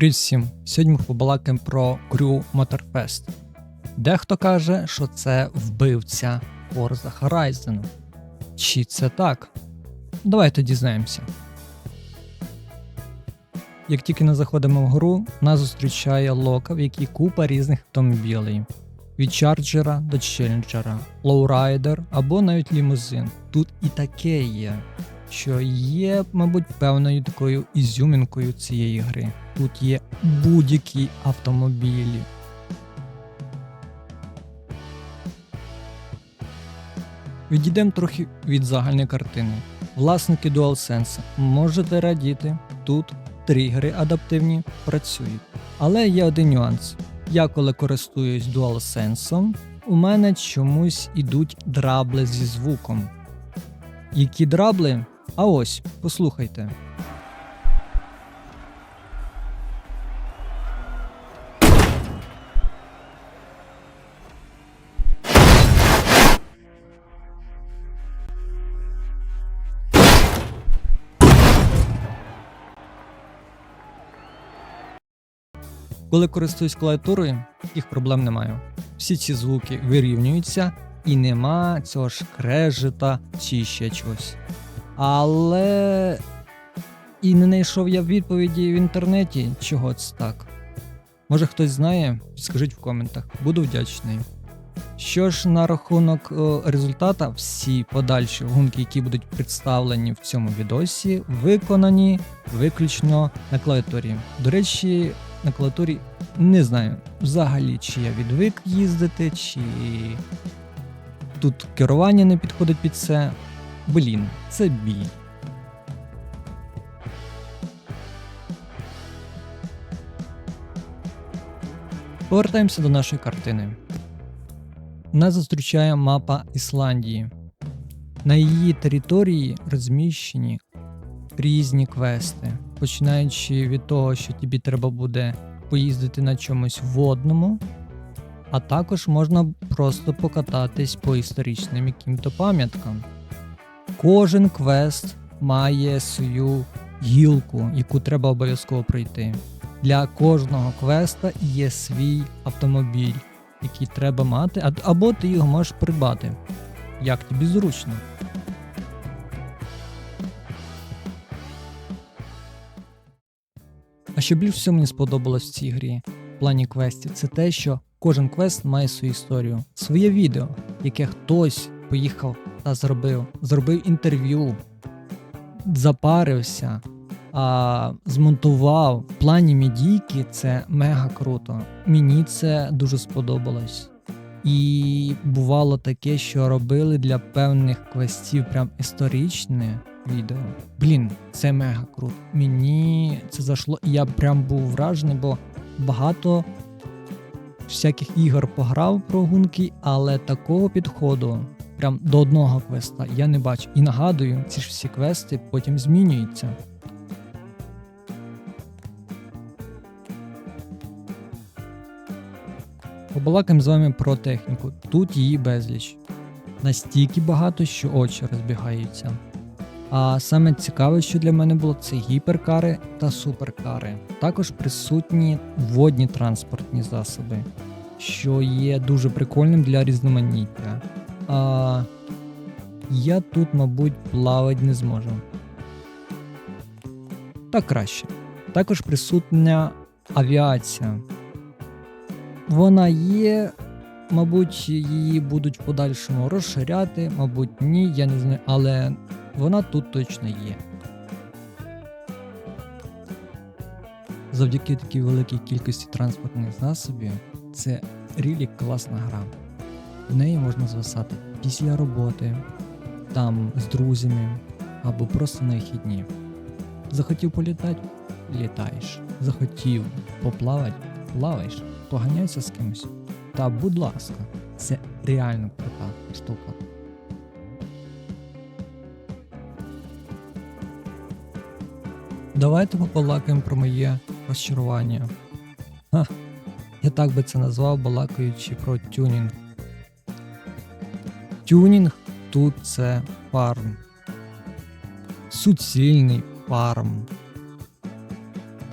Привіт всім! Сьогодні ми побалакаємо про Crew Motorfest. Дехто каже, що це вбивця Forza Horizon. Чи це так? Давайте дізнаємося. Як тільки ми заходимо в гру, нас зустрічає лока, в якій купа різних автомобілів. Від чарджера до челенджера, лоурайдер або навіть лімузин. Тут і таке є, що є, мабуть, певною такою ізюмінкою цієї гри. Тут є будь-які автомобілі. Відійдемо трохи від загальної картини. Власники DualSense можете радіти, тут тригери адаптивні працюють. Але є один нюанс. Я коли користуюсь DualSense, у мене чомусь ідуть драбли зі звуком. Які драбли? А ось, послухайте. Коли користуюсь клавіатурою, таких проблем немає. Всі ці звуки вирівнюються і нема цього ж крежета чи ще чогось. Але і не знайшов я відповіді в інтернеті, чого це так. Може хтось знає, скажіть в коментах, буду вдячний. Що ж на рахунок о, результата, всі подальші гонки, які будуть представлені в цьому відосі, виконані виключно на клавіатурі. До речі, на клавіатурі не знаю взагалі, чи я відвик їздити, чи тут керування не підходить під це. Блін, це бій. Повертаємося до нашої картини. Нас зустрічає мапа Ісландії. На її території розміщені різні квести, починаючи від того, що тобі треба буде поїздити на чомусь водному, а також можна просто покататись по історичним яким-то пам'яткам. Кожен квест має свою гілку, яку треба обов'язково пройти. Для кожного квеста є свій автомобіль, який треба мати, або ти його можеш придбати, як тобі зручно. А що більш всього мені сподобалось в цій грі в плані квестів, це те, що кожен квест має свою історію, своє відео, яке хтось поїхав та зробив, зробив інтерв'ю, запарився, а, змонтував в плані медійки. Це мега круто. Мені це дуже сподобалось. І бувало таке, що робили для певних квестів прям історичне відео. Блін, це мега круто. Мені це зайшло, і я прям був вражений, бо багато всяких ігор пограв про гунки, але такого підходу прям до одного квеста я не бачу. І нагадую, ці ж всі квести потім змінюються. Побалакаємо з вами про техніку. Тут її безліч. Настільки багато, що очі розбігаються. А саме цікаве, що для мене було, це гіперкари та суперкари. Також присутні водні транспортні засоби, що є дуже прикольним для різноманіття. А я тут, мабуть, плавати не зможу. Так краще. Також присутня авіація. Вона є, мабуть, її будуть в подальшому розширяти, мабуть, ні, я не знаю, але вона тут точно є. Завдяки такій великій кількості транспортних засобів, це рілі класна гра. В неї можна звисати після роботи, там з друзями або просто на вихідні. Захотів політати літаєш. Захотів поплавати плаваєш, поганяйся з кимось. Та будь ласка, це реально крута штука. Давайте побалакаємо про моє розчарування. Ха, я так би це назвав, балакаючи про тюнінг. Тюнінг тут це фарм. Суцільний фарм.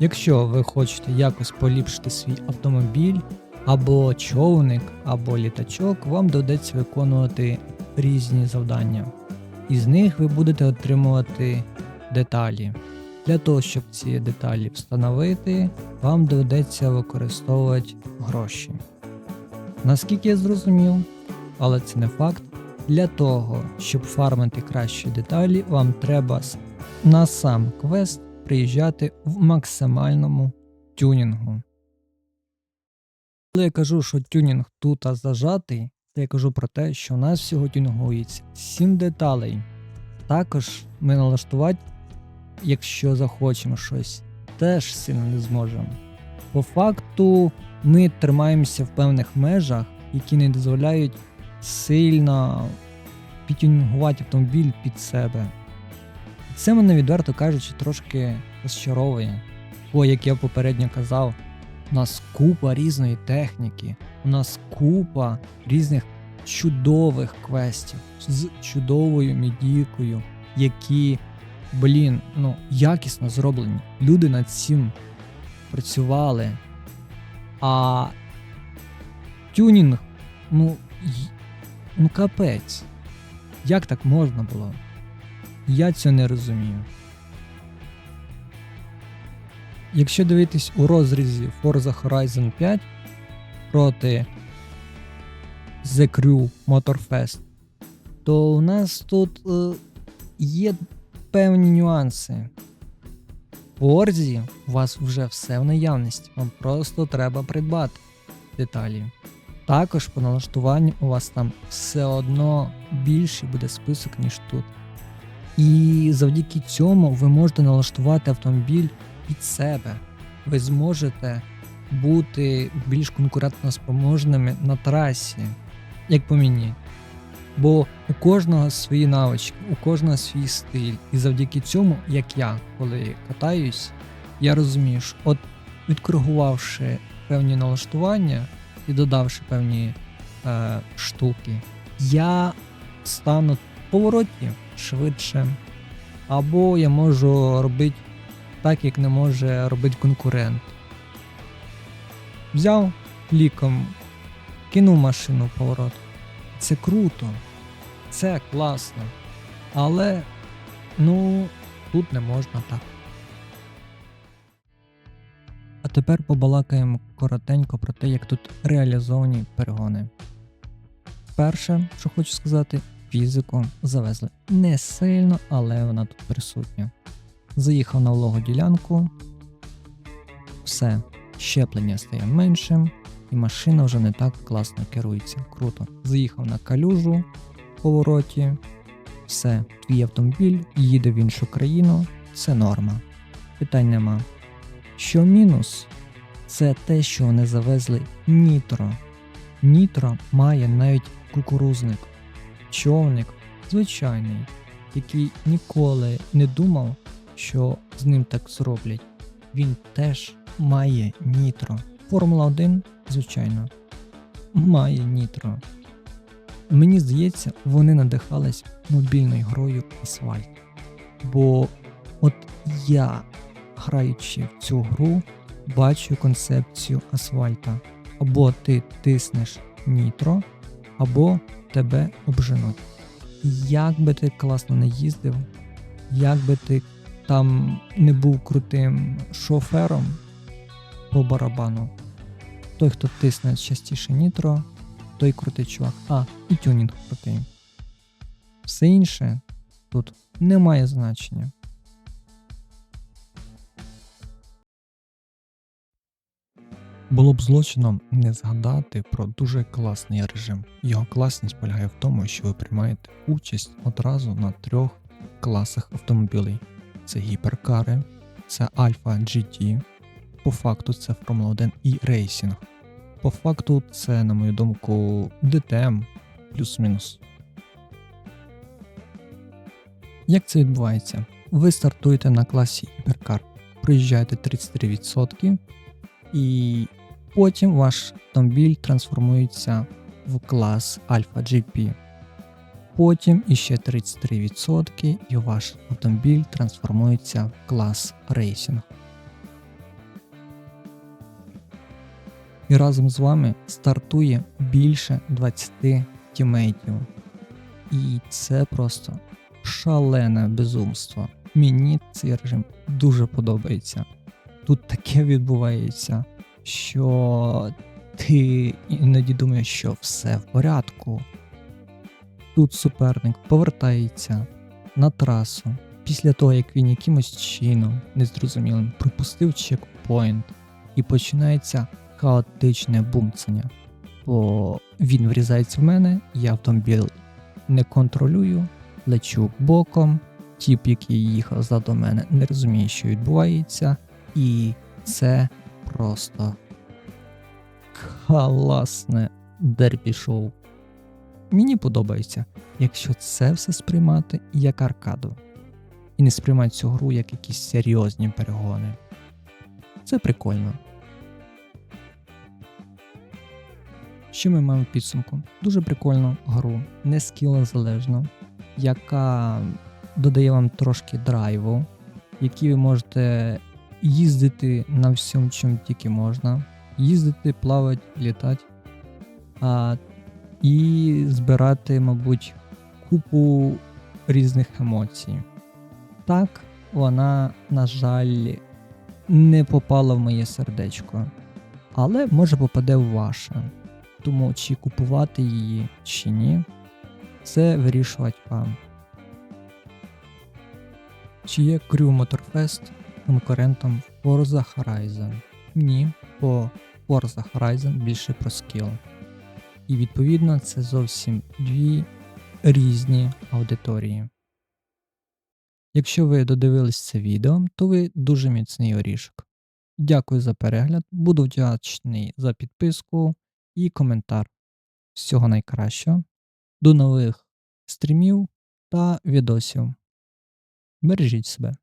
Якщо ви хочете якось поліпшити свій автомобіль, або човник, або літачок, вам доведеться виконувати різні завдання. Із них ви будете отримувати деталі. Для того, щоб ці деталі встановити, вам доведеться використовувати гроші. Наскільки я зрозумів, але це не факт. Для того, щоб фармити кращі деталі, вам треба на сам квест приїжджати в максимальному тюнінгу. Коли я кажу, що тюнінг тут зажатий, то я кажу про те, що у нас всього тюнінгується 7 деталей. Також ми налаштувати, якщо захочемо щось, теж сильно не зможемо. По факту, ми тримаємося в певних межах, які не дозволяють сильно підтюнінгувати автомобіль під себе. Це мене відверто кажучи трошки розчаровує. Бо, як я попередньо казав, у нас купа різної техніки, у нас купа різних чудових квестів з чудовою медійкою, які, блін, ну, якісно зроблені. Люди над цим працювали. А тюнінг, ну, ну капець. Як так можна було? Я цього не розумію. Якщо дивитись у розрізі Forza Horizon 5 проти The Crew Motorfest, то у нас тут е, є певні нюанси. У Орзі у вас вже все в наявності, вам просто треба придбати деталі. Також по налаштуванню у вас там все одно більший буде список, ніж тут. І завдяки цьому ви можете налаштувати автомобіль під себе. Ви зможете бути більш конкурентно спроможними на трасі, як по мені. Бо у кожного свої навички, у кожного свій стиль. І завдяки цьому, як я, коли катаюсь, я розумію, що от відкоригувавши певні налаштування і додавши певні е, штуки, я стану в повороті швидше. Або я можу робити так, як не може робити конкурент. Взяв ліком, кинув машину в поворот. Це круто, це класно. Але ну, тут не можна так. Тепер побалакаємо коротенько про те, як тут реалізовані перегони. Перше, що хочу сказати, фізику завезли не сильно, але вона тут присутня. Заїхав на вологу ділянку, все, щеплення стає меншим, і машина вже не так класно керується. Круто. Заїхав на калюжу в повороті, все, твій автомобіль їде в іншу країну, це норма. Питань нема. Що мінус? Це те, що вони завезли нітро. Нітро має навіть кукурузник, човник звичайний, який ніколи не думав, що з ним так зроблять. Він теж має нітро. Формула 1, звичайно, має нітро. Мені здається, вони надихались мобільною грою Асфальт. Бо от я, граючи в цю гру, бачу концепцію асфальта. Або ти тиснеш нітро, або тебе обженуть. Як би ти класно не їздив, як би ти там не був крутим шофером по барабану, той, хто тисне частіше нітро, той крутий чувак. А, і тюнінг крутий. Все інше тут не має значення. Було б злочином не згадати про дуже класний режим. Його класність полягає в тому, що ви приймаєте участь одразу на трьох класах автомобілей: це гіперкари, це Alpha GT, по факту це Формула 1 і рейсінг. По факту це, на мою думку, DTM плюс-мінус. Як це відбувається? Ви стартуєте на класі гіперкар, проїжджаєте 33%, і потім ваш автомобіль трансформується в клас Alpha GP. Потім іще 33% і ваш автомобіль трансформується в клас рейсінг. І разом з вами стартує більше 20 тімейтів. І це просто шалене безумство. Мені цей режим дуже подобається. Тут таке відбувається, що ти іноді думаєш, що все в порядку. Тут суперник повертається на трасу після того, як він якимось чином незрозумілим пропустив чекпоінт, і починається хаотичне бумцання. Бо він врізається в мене, я автомобіль не контролюю, лечу боком. Тіп, який їхав ззаду мене, не розуміє, що відбувається, і це просто класне дербі-шоу. Мені подобається, якщо це все сприймати як аркаду, і не сприймати цю гру як якісь серйозні перегони. Це прикольно. Що ми маємо в підсумку? Дуже прикольну гру, не скілозалежну, яка додає вам трошки драйву, які ви можете їздити на всьому, чому тільки можна. Їздити, плавати, літати. А, і збирати, мабуть, купу різних емоцій. Так, вона, на жаль, не попала в моє сердечко, але може попаде в ваше. Тому чи купувати її, чи ні, це вирішувати вам. Чи є Crew Motorfest конкурентом Forza Horizon? Ні, бо Forza Horizon більше про скіл. І відповідно це зовсім дві різні аудиторії. Якщо ви додивились це відео, то ви дуже міцний орішок. Дякую за перегляд, буду вдячний за підписку і коментар. Всього найкращого. До нових стрімів та відосів. Бережіть себе.